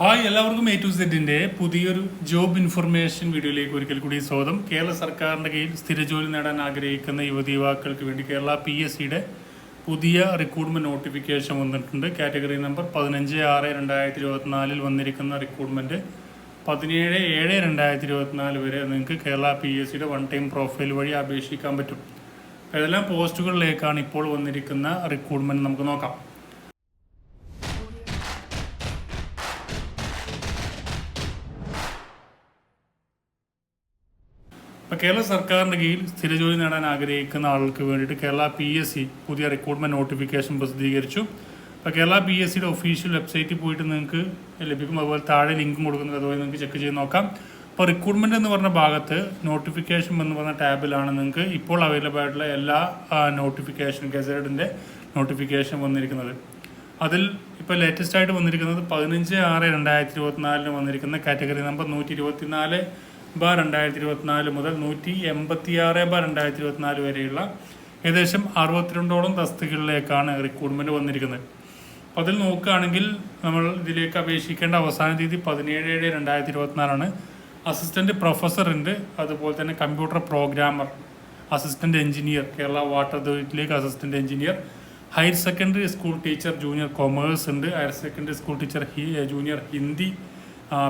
Hi എല്ലാവർക്കും A to സെറ്റിന്റെ പുതിയൊരു ജോബ് ഇൻഫർമേഷൻ വീഡിയോയിലേക്ക് ഒരിക്കൽ കൂടി സ്വാഗതം. കേരള സർക്കാരിന്റെ കീഴിൽ സ്ഥിര ജോലി നേടാൻ ആഗ്രഹിക്കുന്ന യുവതി യുവാക്കൾക്ക് വേണ്ടി കേരള പി എസ് സിയുടെ പുതിയ റിക്രൂട്ട്മെന്റ് നോട്ടിഫിക്കേഷൻ വന്നിട്ടുണ്ട്. കാറ്റഗറി നമ്പർ പതിനഞ്ച് ആറ് രണ്ടായിരത്തി ഇരുപത്തിനാലിൽ വന്നിരിക്കുന്ന റിക്രൂട്ട്മെന്റ് പതിനേഴ് ഏഴ് രണ്ടായിരത്തി ഇരുപത്തിനാല് വരെ നിങ്ങൾക്ക് കേരള പി എസ് സിയുടെ വൺ ടൈം പ്രൊഫൈൽ വഴി അപേക്ഷിക്കാൻ പറ്റും. ഏതെല്ലാം പോസ്റ്റുകളിലേക്കാണ് ഇപ്പോൾ വന്നിരിക്കുന്ന റിക്രൂട്ട്മെന്റ് നമുക്ക് നോക്കാം. ഇപ്പോൾ കേരള സർക്കാരിന്റെ കീഴിൽ സ്ഥിരജോലി നേടാൻ ആഗ്രഹിക്കുന്ന ആളുകൾക്ക് വേണ്ടിയിട്ട് കേരള പി എസ് സി പുതിയ റിക്രൂട്ട്മെന്റ് നോട്ടിഫിക്കേഷൻ പ്രസിദ്ധീകരിച്ചു. അപ്പോൾ കേരള പി എസ് സിയുടെ ഒഫീഷ്യൽ വെബ്സൈറ്റിൽ പോയിട്ട് നിങ്ങൾക്ക് ലഭിക്കും. അതുപോലെ താഴെ ലിങ്കും കൊടുക്കുന്നത് അതുപോലെ നിങ്ങൾക്ക് ചെക്ക് ചെയ്ത് നോക്കാം. അപ്പോൾ റിക്രൂട്ട്മെന്റ് എന്ന് പറഞ്ഞ ഭാഗത്ത് നോട്ടിഫിക്കേഷൻ എന്ന് പറഞ്ഞ ടാബിലാണ് നിങ്ങൾക്ക് ഇപ്പോൾ അവൈലബിൾ ആയിട്ടുള്ള എല്ലാ നോട്ടിഫിക്കേഷൻ ഗസേഡിന്റെ നോട്ടിഫിക്കേഷൻ വന്നിരിക്കുന്നത്. അതിൽ ഇപ്പോൾ ലേറ്റസ്റ്റ് ആയിട്ട് വന്നിരിക്കുന്നത് പതിനഞ്ച് ആറ് രണ്ടായിരത്തി ഇരുപത്തിനാലിന് വന്നിരിക്കുന്ന കാറ്റഗറി നമ്പർ നൂറ്റി ഇരുപത്തിനാല് ബാർ രണ്ടായിരത്തി ഇരുപത്തിനാല് മുതൽ നൂറ്റി എൺപത്തി ആറ് ബാർ രണ്ടായിരത്തി ഇരുപത്തിനാല് വരെയുള്ള ഏകദേശം അറുപത്തിരണ്ടോളം തസ്തികളിലേക്കാണ് റിക്രൂട്ട്മെന്റ് വന്നിരിക്കുന്നത്. അപ്പോൾ അതിൽ നോക്കുകയാണെങ്കിൽ നമ്മൾ ഇതിലേക്ക് അപേക്ഷിക്കേണ്ട അവസാന തീയതി പതിനേഴ് ഏഴ് രണ്ടായിരത്തി ഇരുപത്തിനാലാണ് അസിസ്റ്റന്റ് പ്രൊഫസർ ഉണ്ട് അതുപോലെ തന്നെ computer programmer assistant engineer Kerala water അതോറിറ്റിയിലേക്ക് assistant engineer higher secondary school teacher junior commerce ഉണ്ട് higher secondary school teacher junior Hindi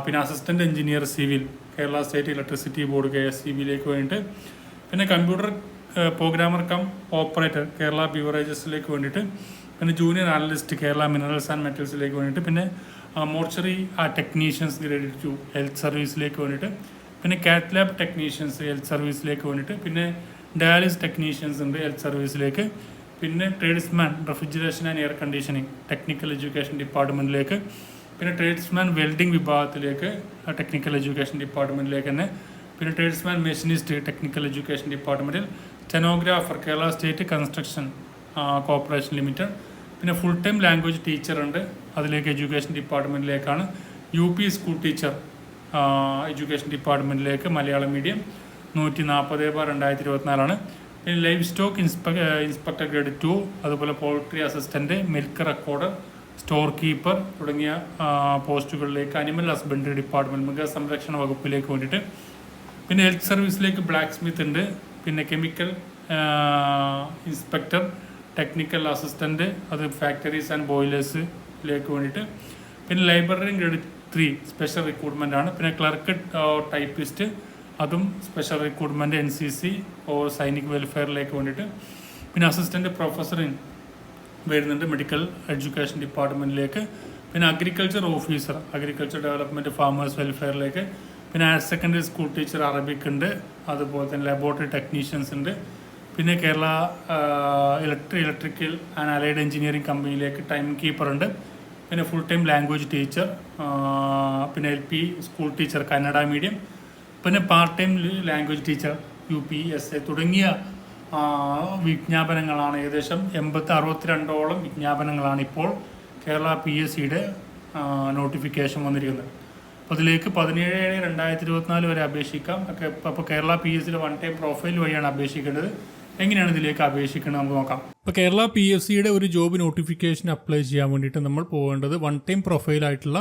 പിന്നെ assistant engineer civil Kerala state electricity board K S C ബിയിലേക്ക് വേണ്ടിയിട്ട്. പിന്നെ computer programmer cum operator Kerala ബിവറേജസിലേക്ക് വേണ്ടിയിട്ട്. പിന്നെ junior analyst Kerala minerals and മെറ്റൽസിലേക്ക് വേണ്ടിയിട്ട്. പിന്നെ mortuary technicians grade two health സർവീസിലേക്ക് വേണ്ടിയിട്ട്. പിന്നെ cath lab technicians health സർവീസിലേക്ക് വേണ്ടിയിട്ട്. പിന്നെ ഡയാലിസ് ടെക്നീഷ്യൻസ് ഉണ്ട് ഹെൽത്ത് സർവീസിലേക്ക്. പിന്നെ tradesman refrigeration and air conditioning technical education ഡിപ്പാർട്ട്മെന്റിലേക്ക് പിന്നെ ട്രേഡ്സ്മാൻ വെൽഡിംഗ് വിഭാഗത്തിലേക്ക് ടെക്നിക്കൽ എഡ്യൂക്കേഷൻ ഡിപ്പാർട്ട്മെന്റിലേക്ക് തന്നെ. പിന്നെ ട്രേഡ്സ്മാൻ മെഷീനിസ്റ്റ് ടെക്നിക്കൽ എഡ്യൂക്കേഷൻ ഡിപ്പാർട്ട്മെന്റിൽ stenographer Kerala state construction corporation limited പിന്നെ ഫുൾ ടൈം ലാംഗ്വേജ് ടീച്ചറുണ്ട് അതിലേക്ക് education ഡിപ്പാർട്ട്മെന്റിലേക്കാണ് U P school teacher education ഡിപ്പാർട്ട്മെന്റിലേക്ക് Malayalam medium നൂറ്റി നാൽപ്പത് ബാർ രണ്ടായിരത്തി ഇരുപത്തിനാലാണ് പിന്നെ life stock inspe inspector grade two അതുപോലെ poultry assistant milk recorder store keeper തുടങ്ങിയ പോസ്റ്റുകളിലേക്ക് അനിമൽ ഹസ്ബൻഡറി ഡിപ്പാർട്ട്മെന്റ് മൃഗസംരക്ഷണ വകുപ്പിലേക്ക് വേണ്ടിയിട്ട്. പിന്നെ ഹെൽത്ത് സർവീസിലേക്ക് ബ്ലാക്ക് സ്മിത്ത് ഉണ്ട്. പിന്നെ കെമിക്കൽ ഇൻസ്പെക്ടർ ടെക്നിക്കൽ അസിസ്റ്റന്റ് അത് ഫാക്ടറീസ് ആൻഡ് ബോയിലേഴ്സിലേക്ക് വേണ്ടിയിട്ട്. പിന്നെ library grade three special recruitment ആണ്. പിന്നെ ക്ലർക്ക് ടൈപ്പിസ്റ്റ് അതും special recruitment N C C O Sainik വെൽഫെയറിലേക്ക് വേണ്ടിയിട്ട്. പിന്നെ അസിസ്റ്റന്റ് പ്രൊഫസറിൻ വരുന്നുണ്ട് മെഡിക്കൽ എഡ്യൂക്കേഷൻ ഡിപ്പാർട്ട്മെന്റിലേക്ക് പിന്നെ agriculture officer agriculture development farmers വെൽഫെയറിലേക്ക് പിന്നെ higher secondary school teacher Arabic ഉണ്ട്. അതുപോലെ തന്നെ ലബോറട്ടറി ടെക്നീഷ്യൻസ് ഉണ്ട്. പിന്നെ Kerala electri electrical and allied engineering കമ്പനിയിലേക്ക് ടൈം കീപ്പർ ഉണ്ട്. പിന്നെ ഫുൾ ടൈം ലാംഗ്വേജ് ടീച്ചർ പിന്നെ L P school teacher Kannada medium പിന്നെ part time language teacher U P S A തുടങ്ങിയ വിജ്ഞാപനങ്ങളാണ് ഏകദേശം എൺപത്തി അറുപത്തിരണ്ടോളം വിജ്ഞാപനങ്ങളാണ് ഇപ്പോൾ കേരള പി എസ് സിയുടെ നോട്ടിഫിക്കേഷൻ വന്നിരിക്കുന്നത്. അപ്പോൾ അതിലേക്ക് പതിനേഴ് ഏഴ് രണ്ടായിരത്തി ഇരുപത്തിനാല് വരെ അപേക്ഷിക്കാം. അപ്പോൾ കേരള പി എസ് സിയുടെ വൺ ടൈം പ്രൊഫൈൽ വഴിയാണ് അപേക്ഷിക്കേണ്ടത്. എങ്ങനെയാണ് ഇതിലേക്ക് അപേക്ഷിക്കുന്നത് നമുക്ക് നോക്കാം. ഇപ്പോൾ കേരള പി എസ് സിയുടെ ഒരു ജോബ് നോട്ടിഫിക്കേഷൻ അപ്ലൈ ചെയ്യാൻ വേണ്ടിയിട്ട് നമ്മൾ പോകേണ്ടത് വൺ ടൈം പ്രൊഫൈലായിട്ടുള്ള